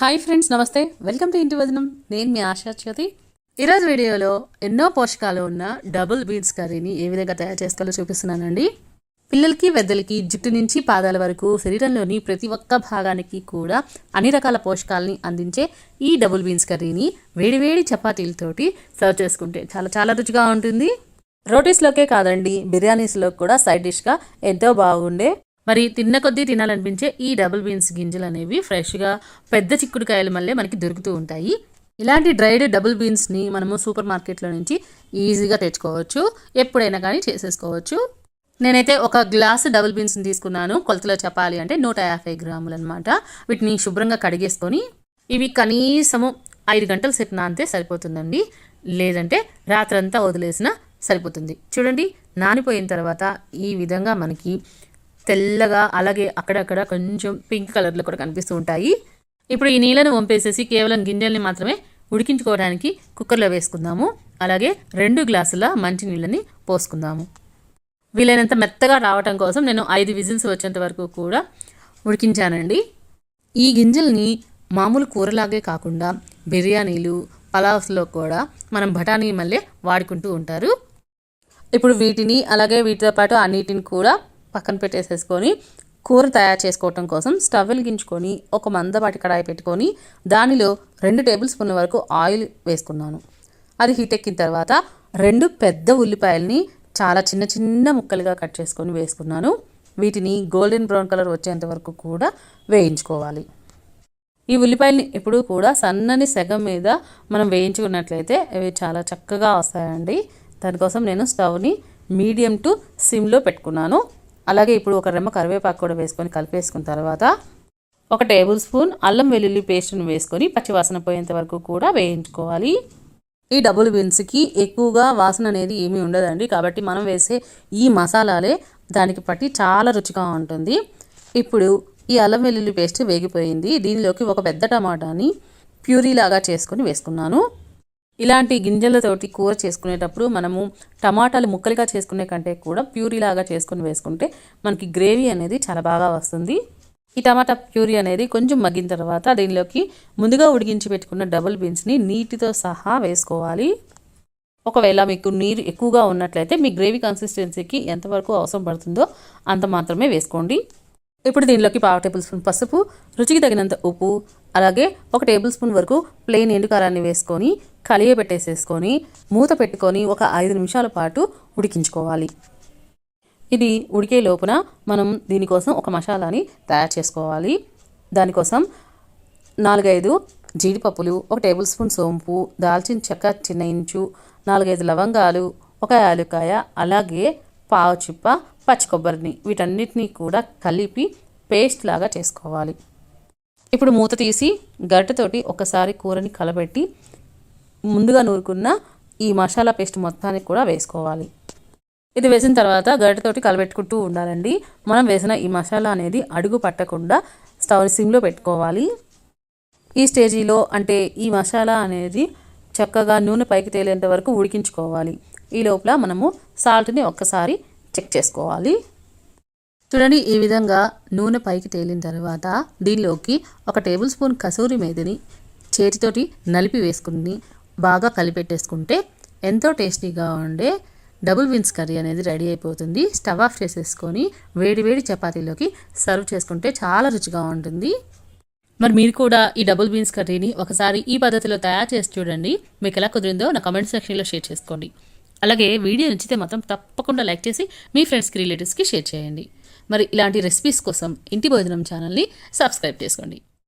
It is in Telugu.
హాయ్ ఫ్రెండ్స్ నమస్తే. వెల్కమ్ టు ఇంటి వదనం నేను మీ ఆశా జ్యోతి. ఈరోజు వీడియోలో ఎన్నో పోషకాలు ఉన్న డబుల్ బీన్స్ కర్రీని ఏ విధంగా తయారు చేసుకోవాలో చూపిస్తున్నానండి. పిల్లలకి పెద్దలకి జుట్టు నుంచి పాదాల వరకు శరీరంలోని ప్రతి ఒక్క భాగానికి కూడా అన్ని రకాల పోషకాలని అందించే ఈ డబుల్ బీన్స్ కర్రీని వేడివేడి చపాతీలతోటి సర్వ్ చేసుకుంటే చాలా చాలా రుచిగా ఉంటుంది. రోటీస్లోకే కాదండి బిర్యానీస్లో కూడా సైడ్ డిష్గా ఎంతో బాగుండే మరి తిన్న కొద్దీ తినాలనిపించే ఈ డబుల్ బీన్స్ గింజలు అనేవి ఫ్రెష్గా పెద్ద చిక్కుడుకాయల మళ్ళీ మనకి దొరుకుతూ ఉంటాయి. ఇలాంటి డ్రైడ్ డబుల్ బీన్స్ని మనము సూపర్ మార్కెట్లో నుంచి ఈజీగా తెచ్చుకోవచ్చు. ఎప్పుడైనా కానీ చేసేసుకోవచ్చు. నేనైతే ఒక గ్లాస్ డబుల్ బీన్స్ని తీసుకున్నాను. కొలతలో చెప్పాలి అంటే నూట యాభై గ్రాములు అనమాట వీటిని శుభ్రంగా కడిగేసుకొని ఇవి కనీసము ఐదు గంటలు సేపు నానితే సరిపోతుందండి. లేదంటే రాత్రంతా వదిలేసినా సరిపోతుంది. చూడండి నానిపోయిన తర్వాత ఈ విధంగా మనకి తెల్లగా అలాగే అక్కడక్కడ కొంచెం పింక్ కలర్లో కూడా కనిపిస్తూ ఉంటాయి. ఇప్పుడు ఈ నీళ్ళను వంపేసేసి కేవలం గింజల్ని మాత్రమే ఉడికించుకోవడానికి కుక్కర్లో వేసుకుందాము. అలాగే రెండు గ్లాసుల మంచి నీళ్ళని పోసుకుందాము. వీలైనంత మెత్తగా రావటం కోసం నేను ఐదు విజిల్స్ వచ్చేంత వరకు కూడా ఉడికించానండి. ఈ గింజల్ని మామూలు కూరలాగే కాకుండా బిర్యానీలు పలావ్స్లో కూడా మనం బఠానీ మళ్ళీ వాడుకుంటూ ఉంటారు. ఇప్పుడు వీటిని అలాగే వీటితో పాటు అన్నిటిని కూడా పక్కన పెట్టేసేసుకొని కూర తయారు చేసుకోవటం కోసం స్టవ్ వెలిగించుకొని ఒక మందపాటి కడాయి పెట్టుకొని దానిలో రెండు టేబుల్ స్పూన్ల వరకు ఆయిల్ వేసుకున్నాను. అది హీట్ ఎక్కిన తర్వాత రెండు పెద్ద ఉల్లిపాయల్ని చాలా చిన్న చిన్న ముక్కలుగా కట్ చేసుకొని వేసుకున్నాను. వీటిని గోల్డెన్ బ్రౌన్ కలర్ వచ్చేంత వరకు కూడా వేయించుకోవాలి. ఈ ఉల్లిపాయల్ని ఎప్పుడూ కూడా సన్నని సెగ మీద మనం వేయించుకున్నట్లయితే అవి చాలా చక్కగా వస్తాయండి. దానికోసం నేను స్టవ్ని మీడియం టు సిమ్లో పెట్టుకున్నాను. అలాగే ఇప్పుడు ఒక రెమ్మ కరివేపాకు కూడా వేసుకొని కలిపేసుకున్న తర్వాత ఒక టేబుల్ స్పూన్ అల్లం వెల్లుల్లి పేస్ట్ని వేసుకొని పచ్చివాసన పోయేంత వరకు కూడా వేయించుకోవాలి. ఈ డబుల్ బీన్స్కి ఎక్కువగా వాసన అనేది ఏమీ ఉండదండి. కాబట్టి మనం వేసే ఈ మసాలాలే దానికి పట్టి చాలా రుచిగా ఉంటుంది. ఇప్పుడు ఈ అల్లం వెల్లుల్లి పేస్ట్ వేగిపోయింది. దీనిలోకి ఒక పెద్ద టమాటాని ప్యూరీ లాగా చేసుకొని వేసుకున్నాను. ఇలాంటి గింజలతోటి కూర చేసుకునేటప్పుడు మనము టమాటాలు ముక్కలుగా చేసుకునే కంటే కూడా ప్యూరీ లాగా చేసుకుని వేసుకుంటే మనకి గ్రేవీ అనేది చాలా బాగా వస్తుంది. ఈ టమాటా ప్యూరీ అనేది కొంచెం మగ్గిన తర్వాత దీనిలోకి ముందుగా ఉడికించి పెట్టుకున్న డబుల్ బీన్స్ని నీటితో సహా వేసుకోవాలి. ఒకవేళ మీకు నీరు ఎక్కువగా ఉన్నట్లయితే మీ గ్రేవీ కన్సిస్టెన్సీకి ఎంతవరకు అవసరం పడుతుందో అంత మాత్రమే వేసుకోండి. ఇప్పుడు దీనిలోకి పావు టేబుల్ స్పూన్ పసుపు రుచికి తగినంత ఉప్పు అలాగే ఒక టేబుల్ స్పూన్ వరకు ప్లెయిన్ ఎండుకారాన్ని వేసుకొని కలియబెట్టేసేసుకొని మూత పెట్టుకొని ఒక ఐదు నిమిషాల పాటు ఉడికించుకోవాలి. ఇది ఉడికే లోపున మనం దీనికోసం ఒక మసాలాని తయారు చేసుకోవాలి. దానికోసం నాలుగైదు జీడిపప్పులు ఒక టేబుల్ స్పూన్ సోంపు దాల్చిన చెక్క చిన్న ఇంచు నాలుగైదు లవంగాలు ఒక యాలుకాయ అలాగే పావు చిప్ప పచ్చి కొబ్బరిని వీటన్నిటినీ కూడా కలిపి పేస్ట్ లాగా చేసుకోవాలి. ఇప్పుడు మూత తీసి గడ్డతోటి ఒకసారి కూరని కలబెట్టి ముందుగా నూరుకున్న ఈ మసాలా పేస్ట్ మొత్తానికి కూడా వేసుకోవాలి. ఇది వేసిన తర్వాత గరిటతోటి కలబెట్టుకుంటూ ఉండాలండి. మనం వేసిన ఈ మసాలా అనేది అడుగు పట్టకుండా స్టవ్ సిమ్లో పెట్టుకోవాలి. ఈ స్టేజీలో అంటే ఈ మసాలా అనేది చక్కగా నూనె పైకి తేలేంత వరకు ఉడికించుకోవాలి. ఈ లోపల మనము సాల్ట్ని ఒక్కసారి చెక్ చేసుకోవాలి. చూడండి ఈ విధంగా నూనె పైకి తేలిన తర్వాత దీనిలోకి ఒక టేబుల్ స్పూన్ కసూరి మేదిని చేతితోటి నలిపి వేసుకుని బాగా కలిపెట్టేసుకుంటే ఎంతో టేస్టీగా ఉండే డబుల్ బీన్స్ కర్రీ అనేది రెడీ అయిపోతుంది. స్టవ్ ఆఫ్ చేసేసుకొని వేడి వేడి చపాతీలోకి సర్వ్ చేసుకుంటే చాలా రుచిగా ఉంటుంది. మరి మీరు కూడా ఈ డబుల్ బీన్స్ కర్రీని ఒకసారి ఈ పద్ధతిలో తయారు చేసి చూడండి. మీకు ఎలా కుదిరిందో నా కమెంట్ సెక్షన్లో షేర్ చేసుకోండి. అలాగే వీడియో నచ్చితే మాత్రం తప్పకుండా లైక్ చేసి మీ ఫ్రెండ్స్కి రిలేటివ్స్కి షేర్ చేయండి. మరి ఇలాంటి రెసిపీస్ కోసం ఇంటి భోజనం ఛానల్ని సబ్స్క్రైబ్ చేసుకోండి.